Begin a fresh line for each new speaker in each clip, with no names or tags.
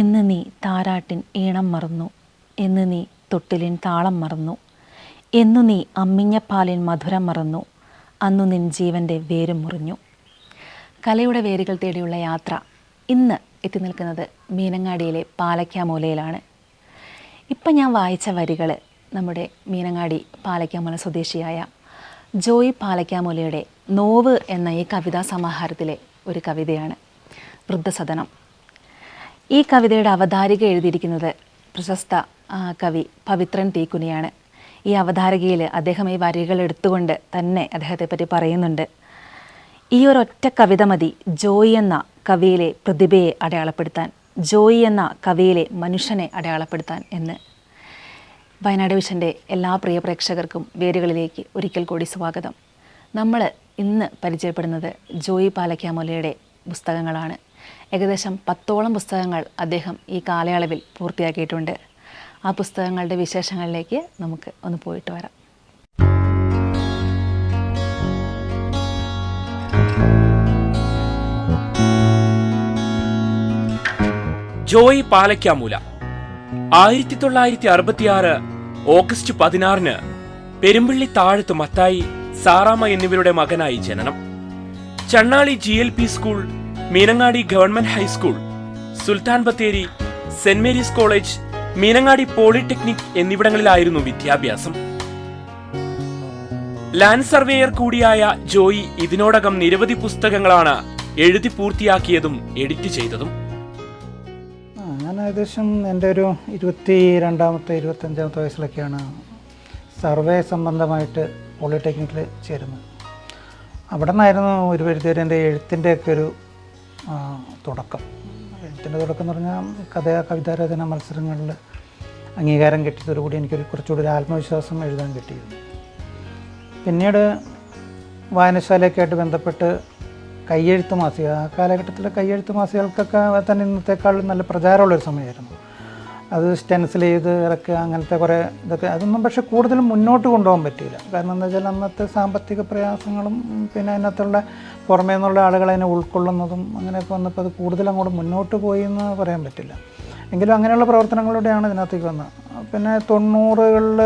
എന്ന് നീ താരാട്ടിൻ ഈണം മറന്നു എന്ന് നീ തൊട്ടിലിൻ താളം മറന്നു എന്നു നീ അമ്മിഞ്ഞപ്പാലിൻ മധുരം മറന്നു അന്നു നിൻ ജീവന്റെ വേരും മുറിഞ്ഞു. കലയുടെ വേരുകൾ തേടിയുള്ള യാത്ര ഇന്ന് എത്തി നിൽക്കുന്നത് മീനങ്ങാടിയിലെ പാലക്കാമൂലയിലാണ്. ഇപ്പം ഞാൻ വായിച്ച വരികൾ നമ്മുടെ മീനങ്ങാടി പാലക്കാമൂല സ്വദേശിയായ ജോയി പാലക്കാമൂലയുടെ നോവ് എന്ന ഈ കവിതാ സമാഹാരത്തിലെ ഒരു കവിതയാണ് വൃദ്ധസദനം. ഈ കവിതയുടെ അവതാരിക എഴുതിയിരിക്കുന്നത് പ്രശസ്ത കവി പവിത്രൻ തീക്കുനിയാണ്. ഈ അവതാരികയിൽ അദ്ദേഹം ഈ വരികൾ എടുത്തുകൊണ്ട് തന്നെ അദ്ദേഹത്തെപ്പറ്റി പറയുന്നുണ്ട്. ഈ ഒരൊറ്റ കവിത മതി ജോയി എന്ന കവിയിലെ പ്രതിഭയെ അടയാളപ്പെടുത്താൻ ജോയി എന്ന കവിയിലെ മനുഷ്യനെ അടയാളപ്പെടുത്താൻ എന്ന്. വയനാട് വിഷന്റെ എല്ലാ പ്രിയ പ്രേക്ഷകർക്കും വേരുകളിലേക്ക് ഒരിക്കൽ കൂടി സ്വാഗതം. നമ്മൾ ഇന്ന് പരിചയപ്പെടുന്നത് ജോയി പാലക്കാമൊലയുടെ പുസ്തകങ്ങളാണ്. ഏകദേശം പത്തോളം പുസ്തകങ്ങൾ അദ്ദേഹം ഈ കാലയളവിൽ പൂർത്തിയാക്കിയിട്ടുണ്ട്. ആ പുസ്തകങ്ങളുടെ വിശേഷങ്ങളിലേക്ക് നമുക്ക് ഒന്ന് പോയിട്ട് വരാം.
ജോയ് പാലക്കാമൂല. ആയിരത്തി തൊള്ളായിരത്തി അറുപത്തിയാറ് ഓഗസ്റ്റ് പതിനാറിന് പെരുമ്പള്ളി താഴത്ത് മത്തായി സാറാമ എന്നിവരുടെ മകനായി ജനനം. Channali G L P school Meenangadi government high school Sulthan Bathery saint Mary's college Meenangadi polytechnic എന്നിവിടങ്ങളിലായിരുന്നു വിദ്യാഭ്യാസം. ലാൻഡ് സർവേയർ കൂടിയായ ജോയി ഇതിനോടകം നിരവധി പുസ്തകങ്ങളാണ് എഴുതി പൂർത്തിയാക്കിയതും എഡിറ്റ് ചെയ്തതും.
ഞാൻ ഏകദേശം എന്റെ ഒരു ഇരുപത്തി രണ്ടാമത്തെ ഇരുപത്തഞ്ചാമത്തെ വയസ്സിലൊക്കെയാണ് സർവേ സംബന്ധമായിട്ട് പോളിടെക്നിക്കിൽ ചേരുന്നത്. അവിടെ നിന്നായിരുന്നു ഒരു പരിധിവരെ എന്റെ എഴുത്തിന്റെയൊക്കെ ഒരു തുടക്കം. എഴുത്തിന്റെ തുടക്കം എന്ന് പറഞ്ഞാൽ കഥ കവിതാരചന മത്സരങ്ങളിൽ അംഗീകാരം കിട്ടിയതോടുകൂടി എനിക്കൊരു കുറച്ചുകൂടി ഒരു ആത്മവിശ്വാസം എഴുതാൻ കിട്ടിയിരുന്നു. പിന്നീട് വായനശാലയൊക്കെയായിട്ട് ബന്ധപ്പെട്ട് കയ്യെഴുത്ത് മാസിക. ആ കാലഘട്ടത്തിലെ കയ്യെഴുത്ത് മാസികകൾക്കൊക്കെ തന്നെ ഇന്നത്തെക്കാളും നല്ല പ്രചാരമുള്ളൊരു സമയമായിരുന്നു. അത് സ്റ്റെൻസിൽ ചെയ്ത് ഇറക്കുക അങ്ങനത്തെ കുറേ ഇതൊക്കെ. അതൊന്നും പക്ഷേ കൂടുതലും മുന്നോട്ട് കൊണ്ടുപോകാൻ പറ്റിയില്ല. കാരണം എന്താ വെച്ചാൽ അന്നത്തെ സാമ്പത്തിക പ്രയാസങ്ങളും പിന്നെ അതിനകത്തുള്ള പുറമേ നിന്നുള്ള ആളുകൾ അതിനെ ഉൾക്കൊള്ളുന്നതും അങ്ങനെയൊക്കെ വന്നപ്പോൾ അത് കൂടുതൽ അങ്ങോട്ട് മുന്നോട്ട് പോയി എന്ന് പറയാൻ പറ്റില്ല. എങ്കിലും അങ്ങനെയുള്ള പ്രവർത്തനങ്ങളിലൂടെയാണ് ഇതിനകത്തേക്ക് വന്നത്. പിന്നെ തൊണ്ണൂറുകളിൽ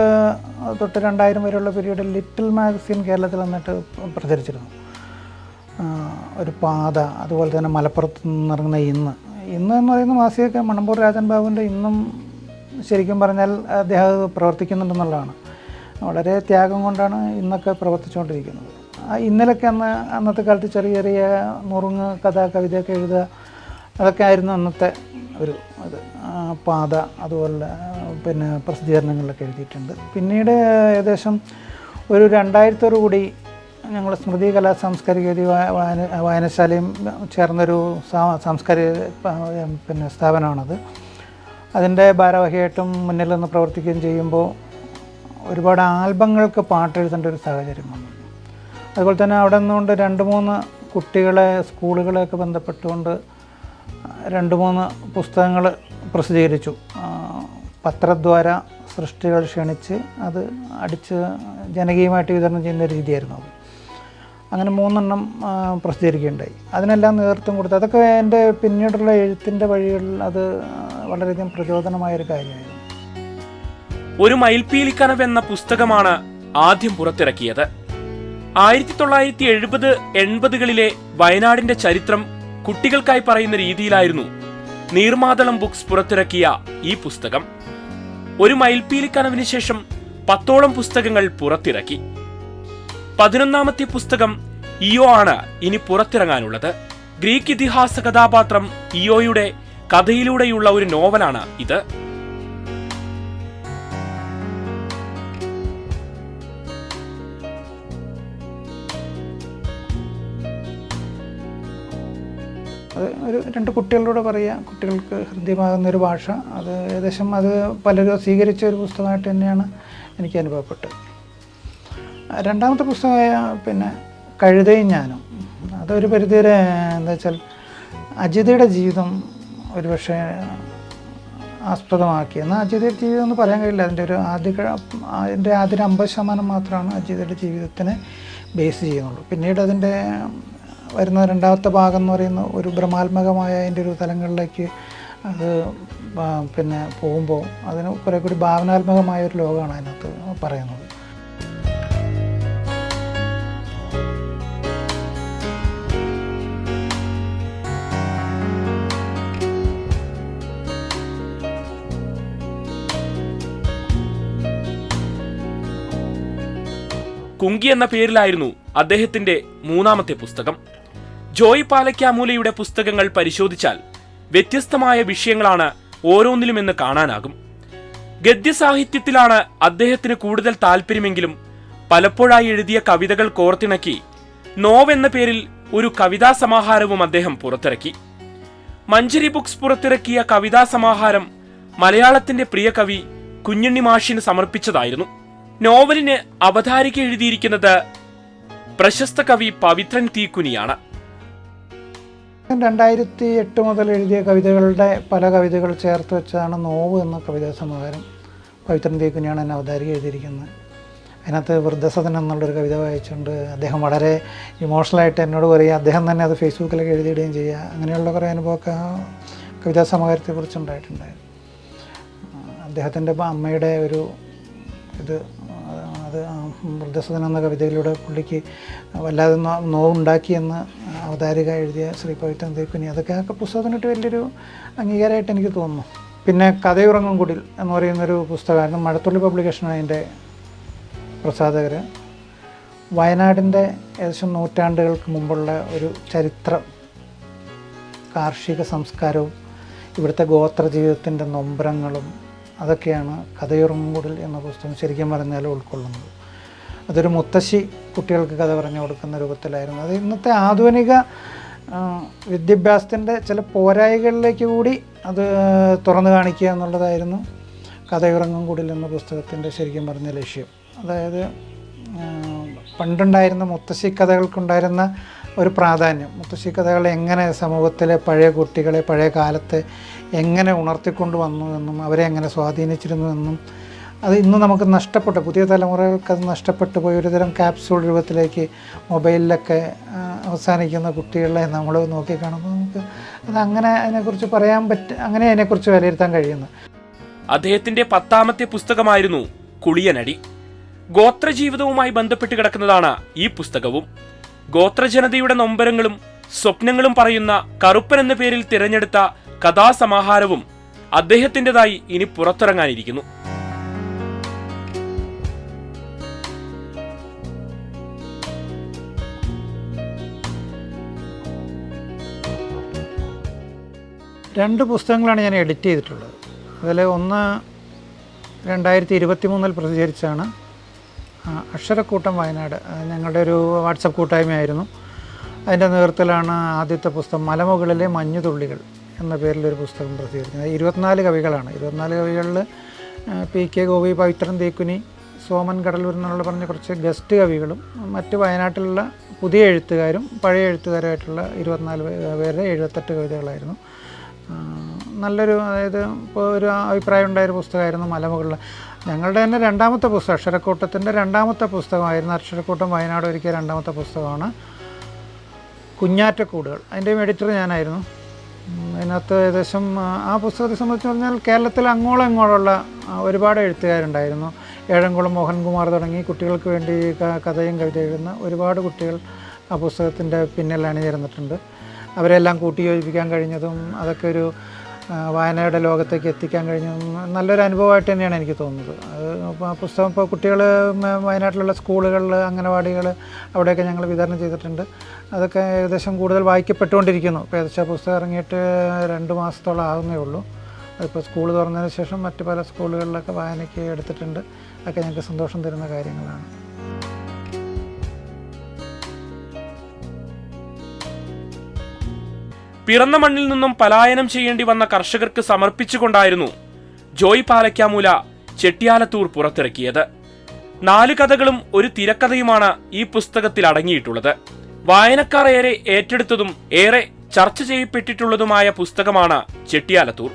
തൊട്ട് രണ്ടായിരം വരെയുള്ള പീരീഡിൽ ലിറ്റിൽ മാഗസിൻ കേരളത്തിൽ വന്നിട്ട് പ്രചരിച്ചിരുന്നു. ഒരു പാത അതുപോലെ തന്നെ മലപ്പുറത്ത് നിന്നിറങ്ങുന്ന ഇന്ന്. ഇന്ന് എന്ന് പറയുന്ന മാസികയൊക്കെ മണമ്പൂർ രാജൻ ബാബുവിന്റെ ഇന്നും ശരിക്കും പറഞ്ഞാൽ അദ്ദേഹം പ്രവർത്തിക്കുന്നുണ്ടെന്നുള്ളതാണ്. വളരെ ത്യാഗം കൊണ്ടാണ് ഇന്നൊക്കെ പ്രവർത്തിച്ചുകൊണ്ടിരിക്കുന്നത്. ഇന്നലൊക്കെ അന്ന് അന്നത്തെ കാലത്ത് ചെറിയ ചെറിയ നുറുങ്ങ് കഥ കവിതയൊക്കെ എഴുതുക അതൊക്കെ ആയിരുന്നു അന്നത്തെ ഒരു ഇത്. പാത അതുപോലെ പിന്നെ പ്രസിദ്ധീകരണങ്ങളിലൊക്കെ എഴുതിയിട്ടുണ്ട്. പിന്നീട് ഏകദേശം ഒരു രണ്ടായിരത്തോടു കൂടി ഞങ്ങൾ സ്മൃതി കലാ സാംസ്കാരിക വായനശാലയും ചേർന്നൊരു സാംസ്കാരിക പിന്നെ സ്ഥാപനമാണത്. അതിന്റെ ഭാരവാഹിയായിട്ടും മുന്നിൽ നിന്ന് പ്രവർത്തിക്കുകയും ചെയ്യുമ്പോൾ ഒരുപാട് ആൽബങ്ങൾക്ക് പാട്ടെഴുതേണ്ട ഒരു സാഹചര്യം വന്നു അതുപോലെ തന്നെ അവിടെ നിന്നുകൊണ്ട് രണ്ട് മൂന്ന് കുട്ടികളെ സ്കൂളുകളെയൊക്കെ ബന്ധപ്പെട്ടുകൊണ്ട് രണ്ട് മൂന്ന് പുസ്തകങ്ങൾ പ്രസിദ്ധീകരിച്ചു. പത്രദ്വാര സൃഷ്ടികൾ ക്ഷണിച്ച് അത് അടിച്ച് ജനകീയമായിട്ട് വിതരണം ചെയ്യുന്ന രീതിയായിരുന്നു അത്. അങ്ങനെ മൂന്നെണ്ണം പ്രസിദ്ധീകരിക്കുകയുണ്ടായി. അതിനെല്ലാം നേതൃത്വം കൊടുത്തു അതൊക്കെ എന്റെ പിന്നീടുള്ള എഴുത്തിന്റെ വഴികളിൽ അത് വളരെയധികം പ്രചോദനമായൊരു കാര്യമായിരുന്നു.
ഒരു മയിൽപ്പീലിക്കനവ് എന്ന പുസ്തകമാണ് ആദ്യം പുറത്തിറക്കിയത്. ആയിരത്തി തൊള്ളായിരത്തി എഴുപത് എൺപതുകളിലെ വയനാടിന്റെ ചരിത്രം കുട്ടികൾക്കായി പറയുന്ന രീതിയിലായിരുന്നു നീർമാതളം ബുക്സ് പുറത്തിറക്കിയ ഈ പുസ്തകം. ഒരു മയിൽപ്പീലിക്കനവിന് ശേഷം പത്തോളം പുസ്തകങ്ങൾ പുറത്തിറക്കി. പതിനൊന്നാമത്തെ പുസ്തകം ഇയോ ആണ് ഇനി പുറത്തിറങ്ങാനുള്ളത്. ഗ്രീക്ക് ഇതിഹാസ കഥാപാത്രം ഇയോയുടെ കഥയിലൂടെയുള്ള ഒരു നോവലാണ് ഇത്.
അത് ഒരു രണ്ട് കുട്ടികളിലൂടെ പറയുക. കുട്ടികൾക്ക് ഹൃദ്യമാകുന്ന ഒരു ഭാഷ. അത് ഏകദേശം അത് പലരും സ്വീകരിച്ച ഒരു പുസ്തകമായിട്ട് തന്നെയാണ് എനിക്ക് അനുഭവപ്പെട്ടത്. രണ്ടാമത്തെ പുസ്തകമായ പിന്നെ കഴുതയും ഞാനും. അതൊരു പരിധിവരെ എന്താ വെച്ചാൽ അജിതയുടെ ജീവിതം ഒരു പക്ഷേ ആസ്പദമാക്കി. എന്നാൽ അജിതയുടെ ജീവിതം എന്ന് പറയാൻ കഴിയില്ല. അതിന്റെ ഒരു ആദ്യ അതിന്റെ ആദ്യ അമ്പത് ശതമാനം മാത്രമാണ് അജിതയുടെ ജീവിതത്തിനെ ബേസ് ചെയ്യുന്നുള്ളൂ. പിന്നീട് അതിന്റെ വരുന്ന രണ്ടാമത്തെ ഭാഗം എന്ന് പറയുന്ന ഒരു ഭ്രമാത്മകമായ അതിന്റെ ഒരു തലങ്ങളിലേക്ക് അത് പിന്നെ പോകുമ്പോൾ അതിന് കുറേ കൂടി ഭാവനാത്മകമായ ഒരു ലോകമാണ് അതിനകത്ത് പറയുന്നത്.
കുങ്കി എന്ന പേരിലായിരുന്നു അദ്ദേഹത്തിന്റെ മൂന്നാമത്തെ പുസ്തകം. ജോയ് പാലക്കാമൂലയുടെ പുസ്തകങ്ങൾ പരിശോധിച്ചാൽ വ്യത്യസ്തമായ വിഷയങ്ങളാണ് ഓരോന്നിലും എന്ന് കാണാനാകും. ഗദ്യസാഹിത്യത്തിലാണ് അദ്ദേഹത്തിന് കൂടുതൽ താല്പര്യമെങ്കിലും പലപ്പോഴായി എഴുതിയ കവിതകൾ കോർത്തിണക്കി നോവ് എന്ന പേരിൽ ഒരു കവിതാ സമാഹാരവും അദ്ദേഹം പുറത്തിറക്കി. മഞ്ചരി ബുക്സ് പുറത്തിറക്കിയ കവിതാ സമാഹാരം മലയാളത്തിന്റെ പ്രിയ കവി കുഞ്ഞുണ്ണി മാഷിന് സമർപ്പിച്ചതായിരുന്നു. നോവലിന് അവതാരിക എഴുതിയിരിക്കുന്നത് പ്രശസ്ത കവി പവിത്രൻ തീക്കുനിയാണ്.
രണ്ടായിരത്തി എട്ട് മുതൽ എഴുതിയ കവിതകളുടെ പല കവിതകൾ ചേർത്ത് വെച്ചാണ് നോവ് എന്ന കവിതാ സമാഹാരം പവിത്രൻ തീക്കുനിയാണ് എന്നെ അവതാരിക എഴുതിയിരിക്കുന്നത്. അതിനകത്ത് വൃദ്ധസദൻ എന്നുള്ളൊരു കവിത വായിച്ചുകൊണ്ട് അദ്ദേഹം വളരെ ഇമോഷണലായിട്ട് എന്നോട് പറയുക അദ്ദേഹം തന്നെ അത് ഫേസ്ബുക്കിലൊക്കെ എഴുതിയിടുകയും ചെയ്യുക. അങ്ങനെയുള്ള കുറേ അനുഭവമൊക്കെ കവിതാ സമാഹാരത്തെക്കുറിച്ച് ഉണ്ടായിട്ടുണ്ടായിരുന്നു അദ്ദേഹത്തിന്റെ അമ്മയുടെ ഒരു ഇത് അത് ആ വൃദ്ധസദൻ എന്ന കവിതയിലൂടെ പുള്ളിക്ക് വല്ലാതെ നോവുണ്ടാക്കിയെന്ന് അവതാരിക എഴുതിയ ശ്രീ പവിത്രൻ തേക്കുനി. അതൊക്കെ ആ പുസ്തകത്തിനിട്ട് വലിയൊരു അംഗീകാരമായിട്ട് എനിക്ക് തോന്നുന്നു. പിന്നെ കഥയുറങ്ങും കുടിൽ എന്ന് പറയുന്നൊരു പുസ്തകമായിരുന്നു മഴത്തുള്ളി പബ്ലിക്കേഷനാണ് അതിന്റെ പ്രസാധകർ വയനാടിന്റെ ഏകദേശം നൂറ്റാണ്ടുകൾക്ക് മുമ്പുള്ള ഒരു ചരിത്രം. കാർഷിക സംസ്കാരവും ഇവിടുത്തെ ഗോത്ര ജീവിതത്തിന്റെ നൊമ്പരങ്ങളും അതൊക്കെയാണ് കഥയുറങ്ങുകൂടിൽ എന്ന പുസ്തകം ശരിക്കും പറഞ്ഞാൽ ഉൾക്കൊള്ളുന്നത്. അതൊരു മുത്തശ്ശി കുട്ടികൾക്ക് കഥ പറഞ്ഞു കൊടുക്കുന്ന രൂപത്തിലായിരുന്നു. അത് ഇന്നത്തെ ആധുനിക വിദ്യാഭ്യാസത്തിന്റെ ചില പോരായികളിലേക്ക് കൂടി അത് തുറന്നു കാണിക്കുക എന്നുള്ളതായിരുന്നു കഥയുറങ്ങും കൂടിൽ എന്ന പുസ്തകത്തിന്റെ ശരിക്കും പറഞ്ഞ ലക്ഷ്യം. അതായത് പണ്ടുണ്ടായിരുന്ന മുത്തശ്ശി കഥകൾക്കുണ്ടായിരുന്ന ഒരു പ്രാധാന്യം. മുത്തശ്ശി കഥകൾ എങ്ങനെ സമൂഹത്തിലെ പഴയ കുട്ടികളെ പഴയ കാലത്തെ എങ്ങനെ ഉണർത്തിക്കൊണ്ട് വന്നു എന്നും അവരെ എങ്ങനെ സ്വാധീനിച്ചിരുന്നു എന്നും അത് ഇന്ന് നമുക്ക് നഷ്ടപ്പെട്ട. പുതിയ തലമുറകൾക്ക് അത് നഷ്ടപ്പെട്ടു പോയി. ഒരുതരം ക്യാപ്സൂൾ രൂപത്തിലേക്ക് മൊബൈലിലൊക്കെ അവസാനിക്കുന്ന കുട്ടികളെ നമ്മൾ നോക്കിക്കാണുമ്പോൾ നമുക്ക് അത് അങ്ങനെ അതിനെക്കുറിച്ച് പറയാൻ പറ്റ അങ്ങനെ അതിനെക്കുറിച്ച് വിലയിരുത്താൻ കഴിയുന്നു.
അദ്ദേഹത്തിന്റെ പത്താമത്തെ പുസ്തകമായിരുന്നു കുളിയനടി. ഗോത്രജീവിതവുമായി ബന്ധപ്പെട്ട് കിടക്കുന്നതാണ് ഈ പുസ്തകവും. ഗോത്രജനതയുടെ നൊമ്പരങ്ങളും സ്വപ്നങ്ങളും പറയുന്ന കറുപ്പൻ എന്ന പേരിൽ തിരഞ്ഞെടുത്ത കഥാസമാഹാരവും അദ്ദേഹത്തിന്റെതായി ഇനി പുറത്തിറങ്ങാനിരിക്കുന്നു.
രണ്ട് പുസ്തകങ്ങളാണ് ഞാൻ എഡിറ്റ് ചെയ്തിട്ടുള്ളത്. അതിൽ ഒന്ന് രണ്ടായിരത്തി ഇരുപത്തി മൂന്നിൽ പ്രസിദ്ധീകരിച്ചാണ് അക്ഷരക്കൂട്ടം വയനാട്. ഞങ്ങളുടെ ഒരു വാട്സപ്പ് കൂട്ടായ്മയായിരുന്നു. അതിന്റെ നേതൃത്വത്തിലാണ് ആദ്യത്തെ പുസ്തകം മലമുകളിലെ മഞ്ഞുതുള്ളികൾ എന്ന പേരിലൊരു പുസ്തകം പ്രസിദ്ധീകരിക്കുന്നത് ഇരുപത്തിനാല് കവികളാണ്. ഇരുപത്തിനാല് കവികളിൽ പി കെ ഗോപി പവിത്രൻ തേക്കുനി സോമൻ കടലൂർ എന്നുള്ള പറഞ്ഞ കുറച്ച് ഗസ്റ്റ് കവികളും മറ്റ് വയനാട്ടിലുള്ള പുതിയ എഴുത്തുകാരും പഴയ എഴുത്തുകാരുമായിട്ടുള്ള ഇരുപത്തിനാല് പേരുടെ എഴുപത്തെട്ട് കവിതകളായിരുന്നു. നല്ലൊരു അതായത് ഇപ്പോൾ ഒരു അഭിപ്രായം ഉണ്ടായൊരു പുസ്തകമായിരുന്നു മലമുകളിൽ ഞങ്ങളുടെ തന്നെ രണ്ടാമത്തെ പുസ്തകം അക്ഷരക്കൂട്ടത്തിന്റെ രണ്ടാമത്തെ പുസ്തകമായിരുന്നു അക്ഷരക്കൂട്ടം വയനാട് ഒരുക്കിയ രണ്ടാമത്തെ പുസ്തകമാണ്. കുഞ്ഞാറ്റക്കൂടുകൾ. അതിന്റെയും എഡിറ്റർ ഞാനായിരുന്നു. അതിനകത്ത് ഏകദേശം ആ, പുസ്തകത്തെ സംബന്ധിച്ച് പറഞ്ഞാൽ കേരളത്തിൽ അങ്ങോളം ഇങ്ങോളമുള്ള ഒരുപാട് എഴുത്തുകാരുണ്ടായിരുന്നു. ഏഴംകുളം മോഹൻകുമാർ തുടങ്ങി കുട്ടികൾക്ക് വേണ്ടി കഥയും കവിത എഴുതുന്ന ഒരുപാട് കുട്ടികൾ ആ പുസ്തകത്തിന്റെ പിന്നിലാണ് ചേർന്നിട്ടുണ്ട് അവരെല്ലാം കൂട്ടിയോജിപ്പിക്കാൻ കഴിഞ്ഞതും അതൊക്കെ ഒരു വായനയുടെ ലോകത്തേക്ക് എത്തിക്കാൻ കഴിഞ്ഞ നല്ലൊരു അനുഭവമായിട്ട് തന്നെയാണ് എനിക്ക് തോന്നുന്നത്. അത് പുസ്തകം ഇപ്പോൾ കുട്ടികൾ വയനാട്ടിലുള്ള സ്കൂളുകളിൽ അംഗനവാടികൾ അവിടെയൊക്കെ ഞങ്ങൾ വിതരണം ചെയ്തിട്ടുണ്ട്. അതൊക്കെ ഏകദേശം കൂടുതൽ വായിക്കപ്പെട്ടുകൊണ്ടിരിക്കുന്നു. ഇപ്പോൾ ഏകദേശം പുസ്തകം ഇറങ്ങിയിട്ട് രണ്ട് മാസത്തോളം ആകുന്നേ ഉള്ളൂ. അതിപ്പോൾ സ്കൂൾ തുറന്നതിന് ശേഷം മറ്റ് പല സ്കൂളുകളിലൊക്കെ വായനയ്ക്ക് എടുത്തിട്ടുണ്ട്. അതൊക്കെ ഞങ്ങൾക്ക് സന്തോഷം തരുന്ന കാര്യങ്ങളാണ്.
പിറന്ന മണ്ണിൽ നിന്നും പലായനം ചെയ്യേണ്ടി വന്ന കർഷകർക്ക് സമർപ്പിച്ചുകൊണ്ടായിരുന്നു ജോയ് പാലക്കാമൂല ചെട്ടിയാലത്തൂർ പുറത്തിറക്കിയത്. നാല് കഥകളും ഒരു തിരക്കഥയുമാണ് ഈ പുസ്തകത്തിൽ അടങ്ങിയിട്ടുള്ളത്. വായനക്കാർ ഏറെ ഏറ്റെടുത്തതും ഏറെ ചർച്ച ചെയ്യപ്പെട്ടിട്ടുള്ളതുമായ പുസ്തകമാണ് ചെട്ടിയാലത്തൂർ.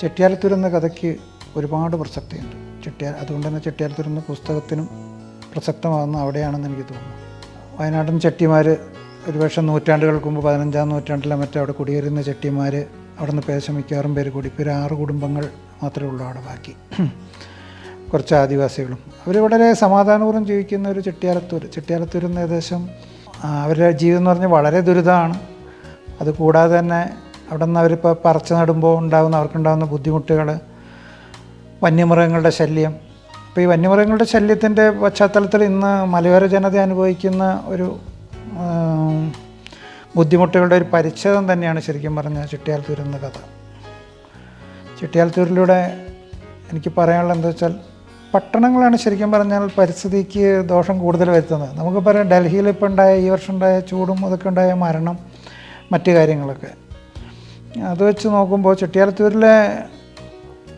ചെട്ടിയാലത്തൂർ എന്ന കഥയ്ക്ക് ഒരുപാട് പ്രസക്തിയുണ്ട്. ചെട്ടിയാ അതുകൊണ്ട് തന്നെ ചെട്ടിയാലത്തൂർ എന്ന പുസ്തകത്തിനും പ്രസക്തമാകുന്ന അവിടെയാണെന്ന് എനിക്ക് തോന്നുന്നു. വയനാടൻ ചെട്ടിമാർ ഒരുപക്ഷെ നൂറ്റാണ്ടുകൾക്ക് മുമ്പ് പതിനഞ്ചാം നൂറ്റാണ്ടിലെ മറ്റേ അവിടെ കുടിയേറുന്ന ചെട്ടിമാർ അവിടെ നിന്ന് പേശ മിക്കവാറും പേര് കൂടി. ഇപ്പോൾ ഒരു ആറ് കുടുംബങ്ങൾ മാത്രമേ ഉള്ളൂ അവിടെ ബാക്കി. കുറച്ച് ആദിവാസികളും. അവർ വളരെ സമാധാനപൂർവം ജീവിക്കുന്ന ഒരു ചെട്ടിയാലത്തൂർ ചെട്ടിയാലത്തൂർ എന്ന് ഏകദേശം അവരുടെ ജീവിതം എന്ന് പറഞ്ഞാൽ വളരെ ദുരിതമാണ്. അത് കൂടാതെ തന്നെ അവിടെ നിന്ന് അവരിപ്പോൾ പറച്ചു നടുമ്പോൾ ഉണ്ടാകുന്ന അവർക്കുണ്ടാകുന്ന ബുദ്ധിമുട്ടുകൾ വന്യമൃഗങ്ങളുടെ ശല്യം. അപ്പോൾ ഈ വന്യമൃഗങ്ങളുടെ ശല്യത്തിന്റെ പശ്ചാത്തലത്തിൽ ഇന്ന് മലയോര ജനത അനുഭവിക്കുന്ന ഒരു ബുദ്ധിമുട്ടുകളുടെ ഒരു പരിച്ഛേദം തന്നെയാണ് ശരിക്കും പറഞ്ഞ ചിട്ടിയാൽത്തൂർ എന്ന കഥ. ചിട്ടിയാൽത്തൂരിലൂടെ എനിക്ക് പറയാനുള്ളത് എന്താ വെച്ചാൽ പട്ടണങ്ങളാണ് ശരിക്കും പറഞ്ഞാൽ പരിസ്ഥിതിക്ക് ദോഷം കൂടുതൽ വരുത്തുന്നത്. നമുക്ക് പറയാം ഡൽഹിയിൽ ഇപ്പോൾ ഉണ്ടായ ഈ വർഷം ഉണ്ടായ ചൂടും അതൊക്കെ ഉണ്ടായ മരണം മറ്റു കാര്യങ്ങളൊക്കെ. അത് വെച്ച് നോക്കുമ്പോൾ ചെട്ടിയാലത്തൂരിലെ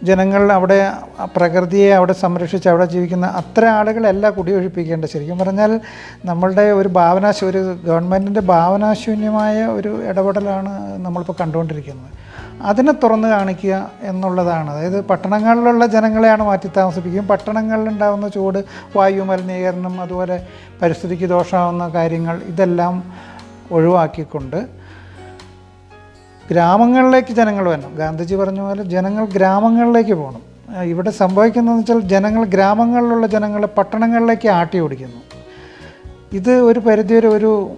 ജനങ്ങൾ അവിടെ പ്രകൃതിയെ അവിടെ സംരക്ഷിച്ച് അവിടെ ജീവിക്കുന്ന അത്ര ആളുകളല്ല കുടിയൊഴിപ്പിക്കേണ്ടത് ശരിക്കും പറഞ്ഞാൽ നമ്മളുടെ ഒരു ഭാവനാശ ഒരു ഗവൺമെന്റിന്റെ ഭാവനാശൂന്യമായ ഒരു ഇടപെടലാണ് നമ്മളിപ്പോൾ കണ്ടുകൊണ്ടിരിക്കുന്നത്. അതിനെ തുറന്ന് കാണിക്കുക എന്നുള്ളതാണ്. അതായത് പട്ടണങ്ങളിലുള്ള ജനങ്ങളെയാണ് മാറ്റി താമസിപ്പിക്കും പട്ടണങ്ങളിലുണ്ടാകുന്ന ചൂട് വായു മലിനീകരണം അതുപോലെ പരിസ്ഥിതിക്ക് ദോഷമാവുന്ന കാര്യങ്ങൾ ഇതെല്ലാം ഒഴിവാക്കിക്കൊണ്ട് ഗ്രാമങ്ങളിലേക്ക് ജനങ്ങൾ വരണം. ഗാന്ധിജി പറഞ്ഞ പോലെ ജനങ്ങൾ ഗ്രാമങ്ങളിലേക്ക് പോകണം. ഇവിടെ സംഭവിക്കുന്നതെന്ന് വെച്ചാൽ ജനങ്ങൾ ഗ്രാമങ്ങളിലുള്ള ജനങ്ങളെ പട്ടണങ്ങളിലേക്ക് ആട്ടി ഓടിക്കുന്നു. ഇത് ഒരു പരിധിവരെ ഒരു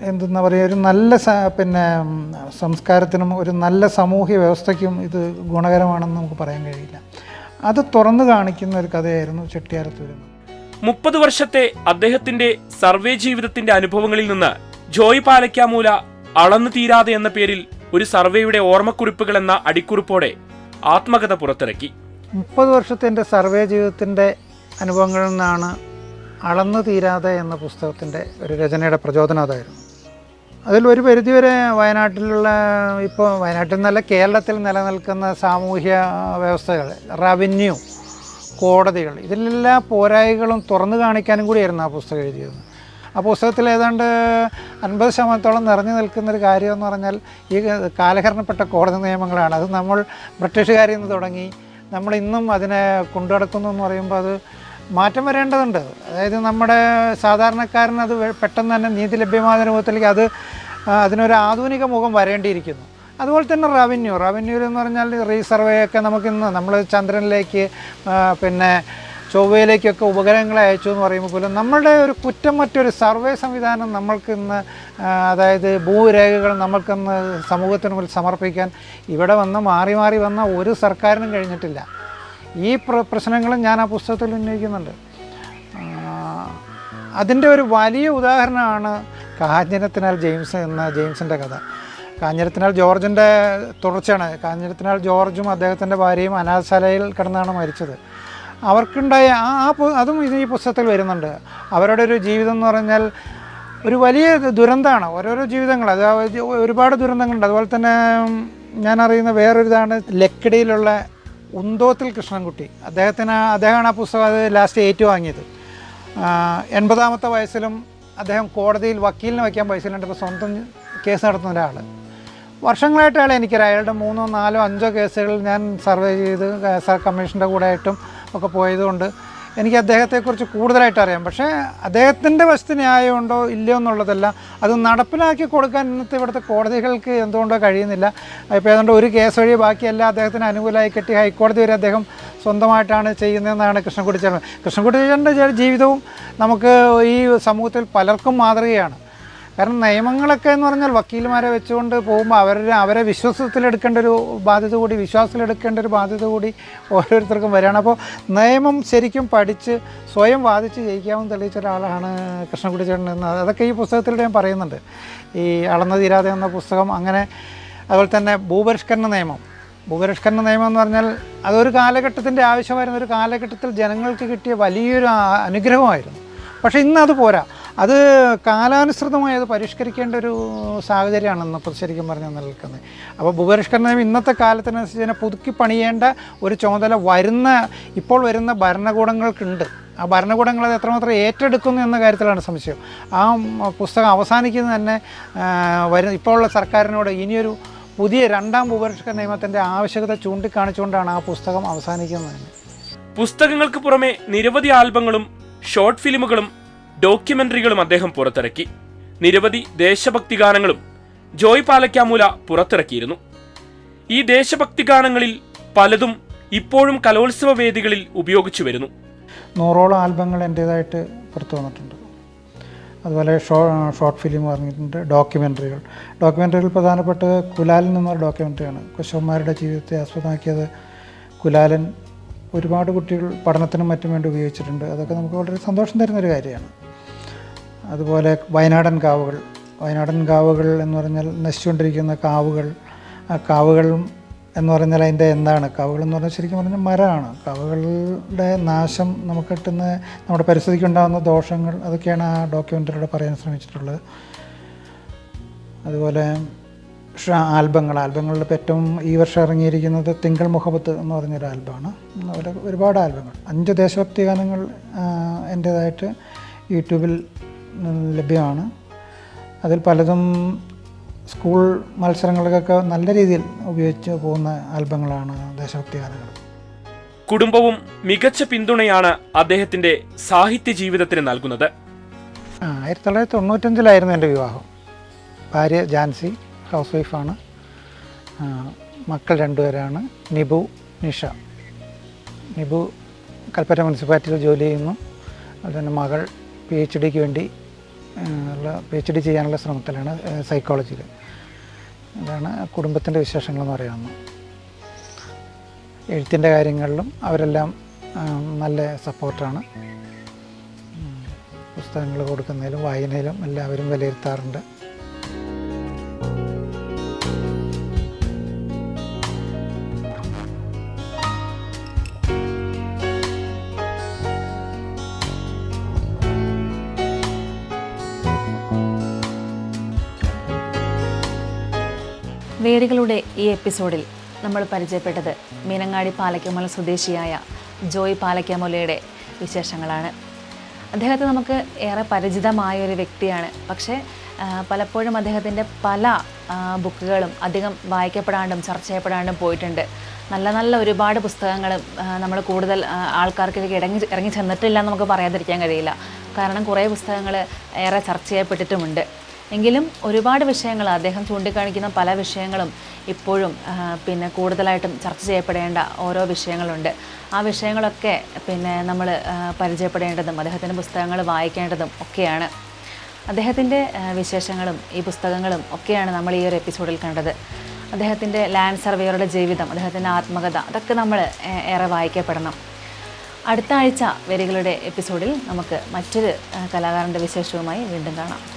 എന്തെന്നാ പറയുക ഒരു നല്ല പിന്നെ സംസ്കാരത്തിനും ഒരു നല്ല സാമൂഹ്യ വ്യവസ്ഥയ്ക്കും ഇത് ഗുണകരമാണെന്ന് നമുക്ക് പറയാൻ കഴിയില്ല. അത് തുറന്നു കാണിക്കുന്ന ഒരു കഥയായിരുന്നു ചെട്ടിയാരത്തൂരെന്ന്
മുപ്പത് വർഷത്തെ അദ്ദേഹത്തിന്റെ സർവേ ജീവിതത്തിന്റെ അനുഭവങ്ങളിൽ നിന്ന് ജോയ് പാലക്കാമൂല അളന്നു തീരാതെ എന്ന പേരിൽ ഒരു സർവേയുടെ ഓർമ്മക്കുറിപ്പുകൾ എന്ന അടിക്കുറിപ്പോടെ ആത്മകഥ പുറത്തിറക്കി.
മുപ്പത് വർഷത്തെ എന്റെ സർവേ ജീവിതത്തിന്റെ അനുഭവങ്ങളിൽ നിന്നാണ് അളന്നു തീരാതെ എന്ന പുസ്തകത്തിന്റെ ഒരു രചനയുടെ പ്രചോദനം അതായിരുന്നു അതിൽ ഒരു പരിധിവരെ വയനാട്ടിലുള്ള ഇപ്പോൾ വയനാട്ടിൽ നിന്നല്ല കേരളത്തിൽ നിലനിൽക്കുന്ന സാമൂഹ്യ വ്യവസ്ഥകൾ റവന്യൂ കോടതികൾ ഇതിലെല്ലാ പോരായികളും തുറന്നു കാണിക്കാനും കൂടിയായിരുന്നു ആ പുസ്തകം എഴുതിയത്. ആ പുസ്തകത്തിൽ ഏതാണ്ട് അൻപത് ശതമാനത്തോളം നിറഞ്ഞു നിൽക്കുന്ന ഒരു കാര്യം എന്ന് പറഞ്ഞാൽ ഈ കാലഹരണപ്പെട്ട കോടതി നിയമങ്ങളാണ്. അത് നമ്മൾ ബ്രിട്ടീഷുകാരിൽ നിന്ന് തുടങ്ങി നമ്മൾ ഇന്നും അതിനെ കൊണ്ടുനടക്കുന്നു എന്ന് പറയുമ്പോൾ അത് മാറ്റം വരേണ്ടതുണ്ട്. അതായത് നമ്മുടെ സാധാരണക്കാരന് അത് പെട്ടെന്ന് തന്നെ നീതി ലഭ്യമാകുന്ന രൂപത്തിലേക്ക് അത് അതിനൊരു ആധുനിക മുഖം വരേണ്ടിയിരിക്കുന്നു. അതുപോലെ തന്നെ റവന്യൂ. റവന്യൂ എന്ന് പറഞ്ഞാൽ റീസർവേ ഒക്കെ നമുക്കിന്ന് നമ്മൾ ചന്ദ്രനിലേക്ക് പിന്നെ ചൊവ്വയിലേക്കൊക്കെ ഉപഗ്രഹങ്ങളെ അയച്ചു എന്ന് പറയുമ്പോൾ പോലും നമ്മളുടെ ഒരു കുറ്റം മറ്റൊരു സർവേ സംവിധാനം നമ്മൾക്കിന്ന് അതായത് ഭൂരേഖകൾ നമ്മൾക്കിന്ന് സമൂഹത്തിന് മുന്നിൽ സമർപ്പിക്കാൻ ഇവിടെ വന്ന് മാറി മാറി വന്ന ഒരു സർക്കാരിനും കഴിഞ്ഞിട്ടില്ല. ഈ പ്ര പ്രശ്നങ്ങളും ഞാൻ ആ പുസ്തകത്തിൽ ഉന്നയിക്കുന്നുണ്ട്. അതിന്റെ ഒരു വലിയ ഉദാഹരണമാണ് കാഞ്ഞിരത്തിനാൽ ജെയിംസ് എന്ന ജെയിംസിന്റെ കഥ. കാഞ്ഞിരത്തിനാൽ ജോർജിന്റെ തുടർച്ചയാണ്. കാഞ്ഞിരത്തിനാൽ ജോർജും അദ്ദേഹത്തിന്റെ ഭാര്യയും അനാഥശാലയിൽ കിടന്നാണ് മരിച്ചത്. അവർക്കുണ്ടായ ആ ആ അതും ഇത് ഈ പുസ്തകത്തിൽ വരുന്നുണ്ട്. അവരുടെ ഒരു ജീവിതം എന്ന് പറഞ്ഞാൽ ഒരു വലിയ ദുരന്തമാണ് ഓരോരോ ജീവിതങ്ങൾ. അത് ഒരുപാട് ദുരന്തങ്ങളുണ്ട്. അതുപോലെ തന്നെ ഞാൻ അറിയുന്ന വേറൊരിതാണ് ലക്കിടിയിലുള്ള ഉന്തോത്തിൽ കൃഷ്ണൻകുട്ടി. അദ്ദേഹത്തിന് അദ്ദേഹമാണ് ആ പുസ്തകം അത് ലാസ്റ്റ് ഏറ്റുവാങ്ങിയത്. എൺപതാമത്തെ വയസ്സിലും അദ്ദേഹം കോടതിയിൽ വക്കീലിനെ വയ്ക്കാൻ പൈസ ഇല്ലാണ്ടപ്പോൾ സ്വന്തം കേസ് നടത്തുന്ന ഒരാൾ. വർഷങ്ങളായിട്ട് എനിക്കറിയാം. അയാളുടെ മൂന്നോ നാലോ അഞ്ചോ കേസുകൾ ഞാൻ സർവേ ചെയ്ത് കമ്മീഷന്റെ കൂടെ ആയിട്ടും ഒക്കെ പോയതുകൊണ്ട് എനിക്ക് അദ്ദേഹത്തെക്കുറിച്ച് കൂടുതലായിട്ട് അറിയാം. പക്ഷേ അദ്ദേഹത്തിന്റെ വശത്ത് ന്യായമുണ്ടോ ഇല്ലയോ എന്നുള്ളതല്ല. അത് നടപ്പിലാക്കി കൊടുക്കാൻ ഇന്നത്തെ ഇവിടുത്തെ കോടതികൾക്ക് എന്തുകൊണ്ടോ കഴിയുന്നില്ല. ഇപ്പോൾ ഏതാണ്ട് ഒരു കേസ് വഴി ബാക്കിയല്ല അദ്ദേഹത്തിന് അനുകൂലമായി കിട്ടി. ഹൈക്കോടതി വരെ അദ്ദേഹം സ്വന്തമായിട്ടാണ് ചെയ്യുന്നതെന്നാണ് കൃഷ്ണൻകുട്ടി ചേട്ടൻ. കൃഷ്ണൻകുട്ടി ചേട്ടന്റെ ജീവിതവും നമുക്ക് ഈ സമൂഹത്തിൽ പലർക്കും മാതൃകയാണ്. കാരണം നിയമങ്ങളൊക്കെ എന്ന് പറഞ്ഞാൽ വക്കീൽമാരെ വെച്ചുകൊണ്ട് പോകുമ്പോൾ അവരുടെ അവരെ വിശ്വാസത്തിലെടുക്കേണ്ട ഒരു ബാധ്യത കൂടി വിശ്വാസത്തിലെടുക്കേണ്ട ഒരു ബാധ്യത കൂടി ഓരോരുത്തർക്കും വരികയാണ്. അപ്പോൾ നിയമം ശരിക്കും പഠിച്ച് സ്വയം വാദിച്ച് ജയിക്കാമെന്ന് തെളിയിച്ച ഒരാളാണ് കൃഷ്ണൻകുട്ടി ചേട്ടൻ എന്ന് അതൊക്കെ ഈ പുസ്തകത്തിലൂടെ ഞാൻ പറയുന്നുണ്ട്. ഈ അളന്നു തീരാതെ എന്ന പുസ്തകം അങ്ങനെ അതുപോലെ തന്നെ ഭൂപരിഷ്കരണ നിയമം. ഭൂപരിഷ്കരണ നിയമം എന്ന് പറഞ്ഞാൽ അതൊരു കാലഘട്ടത്തിന്റെ ആവശ്യമായിരുന്ന ഒരു കാലഘട്ടത്തിൽ ജനങ്ങൾക്ക് കിട്ടിയ വലിയൊരു അനുഗ്രഹമായിരുന്നു. പക്ഷേ ഇന്ന് അത് പോരാ. അത് കാലാനുസൃതമായി അത് പരിഷ്കരിക്കേണ്ട ഒരു സാഹചര്യമാണ് ഇന്നിപ്പോൾ ശരിക്കും പറഞ്ഞാൽ നിലനിൽക്കുന്നത് അപ്പോൾ ഭൂപരിഷ്കരണം ഇന്നത്തെ കാലത്തിനനുസരിച്ച് ഇതിനെ പുതുക്കി പണിയേണ്ട ഒരു ചുമതല വരുന്ന ഇപ്പോൾ വരുന്ന ഭരണകൂടങ്ങൾക്കുണ്ട്. ആ ഭരണകൂടങ്ങൾ അത് എത്രമാത്രം ഏറ്റെടുക്കുന്നു എന്ന കാര്യത്തിലാണ് സംശയം. ആ പുസ്തകം അവസാനിക്കുന്നത് തന്നെ വരും ഇപ്പോൾ ഉള്ള സർക്കാരിനോട് ഇനിയൊരു പുതിയ രണ്ടാം ഭൂപരിഷ്കരണ നിയമത്തിന്റെ ആവശ്യകത ചൂണ്ടിക്കാണിച്ചുകൊണ്ടാണ് ആ പുസ്തകം അവസാനിക്കുന്നത്.
പുസ്തകങ്ങൾക്ക് പുറമെ നിരവധി ആൽബങ്ങളും ഷോർട്ട് ഫിലിമുകളും ഡോക്യുമെന്ററികളും അദ്ദേഹം പുറത്തിറക്കി. നിരവധി ദേശഭക്തി ഗാനങ്ങളും ജോയ് പാലക്കാമൂല പുറത്തിറക്കിയിരുന്നു. ഈ ദേശഭക്തി ഗാനങ്ങളിൽ പലതും ഇപ്പോഴും കലോത്സവ വേദികളിൽ ഉപയോഗിച്ചു വരുന്നു.
നൂറോളം ആൽബങ്ങൾ എന്റേതായിട്ട് പുറത്തു വന്നിട്ടുണ്ട്. അതുപോലെ ഷോർട്ട് ഫിലിം പറഞ്ഞിട്ടുണ്ട് ഡോക്യുമെന്ററികൾ. ഡോക്യുമെന്ററികൾ പ്രധാനപ്പെട്ട കുലാലിൽ നിന്നൊരു ഡോക്യുമെന്ററിയാണ്. കുശവന്മാരുടെ ജീവിതത്തെ ആസ്പദമാക്കിയത് കുലാലൻ. ഒരുപാട് കുട്ടികൾ പഠനത്തിനും മറ്റും വേണ്ടി ഉപയോഗിച്ചിട്ടുണ്ട്. അതൊക്കെ നമുക്ക് വളരെ സന്തോഷം തരുന്നൊരു കാര്യമാണ്. അതുപോലെ വയനാടൻ കാവുകൾ. വയനാടൻ കാവുകൾ എന്ന് പറഞ്ഞാൽ നശിച്ചുകൊണ്ടിരിക്കുന്ന കാവുകൾ. ആ കാവുകളും എന്ന് പറഞ്ഞാൽ അതിന്റെ എന്താണ്? കാവുകൾ എന്ന് പറഞ്ഞാൽ ശരിക്കും പറഞ്ഞാൽ മരമാണ്. കാവുകളുടെ നാശം നമുക്ക് കിട്ടുന്ന നമ്മുടെ പരിസ്ഥിതിക്ക് ഉണ്ടാകുന്ന ദോഷങ്ങൾ അതൊക്കെയാണ് ആ ഡോക്യുമെന്ററിയുടെ പറയാൻ ശ്രമിച്ചിട്ടുള്ളത്. അതുപോലെ ആൽബങ്ങൾ. ആൽബങ്ങളിൽ ഏറ്റവും ഈ വർഷം ഇറങ്ങിയിരിക്കുന്നത് തിങ്കൾ മുഹബത്ത് എന്ന് പറഞ്ഞൊരു ആൽബമാണ്. അതുപോലെ ഒരുപാട് ആൽബങ്ങൾ. അഞ്ച് ദേശഭക്തി ഗാനങ്ങൾ എന്റേതായിട്ട് യൂട്യൂബിൽ ലഭ്യമാണ്. അതിൽ പലതും സ്കൂൾ മത്സരങ്ങൾക്കൊക്കെ നല്ല രീതിയിൽ ഉപയോഗിച്ച് പോകുന്ന ആൽബങ്ങളാണ് ദേശഭക്തി ഗാനങ്ങൾ.
കുടുംബവും മികച്ച പിന്തുണയാണ് അദ്ദേഹത്തിന്റെ സാഹിത്യ ജീവിതത്തിന് നൽകുന്നത്.
ആയിരത്തി തൊള്ളായിരത്തി തൊണ്ണൂറ്റഞ്ചിലായിരുന്നു എന്റെ വിവാഹം. ഭാര്യ ജാൻസി ഹൗസ് വൈഫാണ്. മക്കൾ രണ്ടുപേരാണ്. നിബു നിഷ. നിബു കൽപ്പറ്റ മുനിസിപ്പാലിറ്റിയിൽ ജോലി ചെയ്യുന്നു. അതുപോലെ തന്നെ മകൾ പി എച്ച് ഡിക്ക് വേണ്ടി ഉള്ള പി എച്ച് ഡി ചെയ്യാനുള്ള ശ്രമത്തിലാണ് സൈക്കോളജിയിൽ അതാണ് കുടുംബത്തിന്റെ വിശേഷങ്ങളെന്ന് പറയുന്നത്. എഴുത്തിന്റെ കാര്യങ്ങളിലും അവരെല്ലാം നല്ല സപ്പോർട്ടാണ്. പുസ്തകങ്ങൾ കൊടുക്കുന്നതിലും വായനയിലും എല്ലാവരും വിലയിരുത്താറുണ്ട്.
വേദികളുടെ ഈ എപ്പിസോഡിൽ നമ്മൾ പരിചയപ്പെട്ടത് മീനങ്ങാടി പാലക്കമല സ്വദേശിയായ ജോയ് പാലക്കമലയുടെ വിശേഷങ്ങളാണ്. അദ്ദേഹത്തെ നമുക്ക് ഏറെ പരിചിതമായ ഒരു വ്യക്തിയാണ്. പക്ഷേ പലപ്പോഴും അദ്ദേഹത്തിന്റെ പല ബുക്കുകളും അധികം വായിക്കപ്പെടാണ്ടും ചർച്ച ചെയ്യപ്പെടാണ്ടും പോയിട്ടുണ്ട്. നല്ല നല്ല ഒരുപാട് പുസ്തകങ്ങളും നമ്മൾ കൂടുതൽ ആൾക്കാർക്കിലേക്ക് ഇറങ്ങി ഇറങ്ങി ചെന്നിട്ടില്ല എന്ന് നമുക്ക് പറയാതിരിക്കാൻ കഴിയില്ല. കാരണം കുറേ പുസ്തകങ്ങൾ ഏറെ ചർച്ച ചെയ്യപ്പെട്ടിട്ടുമുണ്ട്. എങ്കിലും ഒരുപാട് വിഷയങ്ങൾ അദ്ദേഹം ചൂണ്ടിക്കാണിക്കുന്ന പല വിഷയങ്ങളും ഇപ്പോഴും പിന്നെ കൂടുതലായിട്ടും ചർച്ച ചെയ്യപ്പെടേണ്ട ഓരോ വിഷയങ്ങളുണ്ട്. ആ വിഷയങ്ങളൊക്കെ പിന്നെ നമ്മൾ പരിചയപ്പെടേണ്ടതും അദ്ദേഹത്തിന്റെ പുസ്തകങ്ങൾ വായിക്കേണ്ടതും ഒക്കെയാണ്. അദ്ദേഹത്തിന്റെ വിശേഷങ്ങളും ഈ പുസ്തകങ്ങളും ഒക്കെയാണ് നമ്മൾ ഈ ഒരു എപ്പിസോഡിൽ കണ്ടത്. അദ്ദേഹത്തിന്റെ ലാൻഡ് സർവേയറുടെ ജീവിതം അദ്ദേഹത്തിന്റെ ആത്മകഥ അതൊക്കെ നമ്മൾ ഏറെ വായിക്കപ്പെടണം. അടുത്ത ആഴ്ച വരികളുടെ എപ്പിസോഡിൽ നമുക്ക് മറ്റൊരു കലാകാരന്റെ വിശേഷവുമായി വീണ്ടും കാണാം.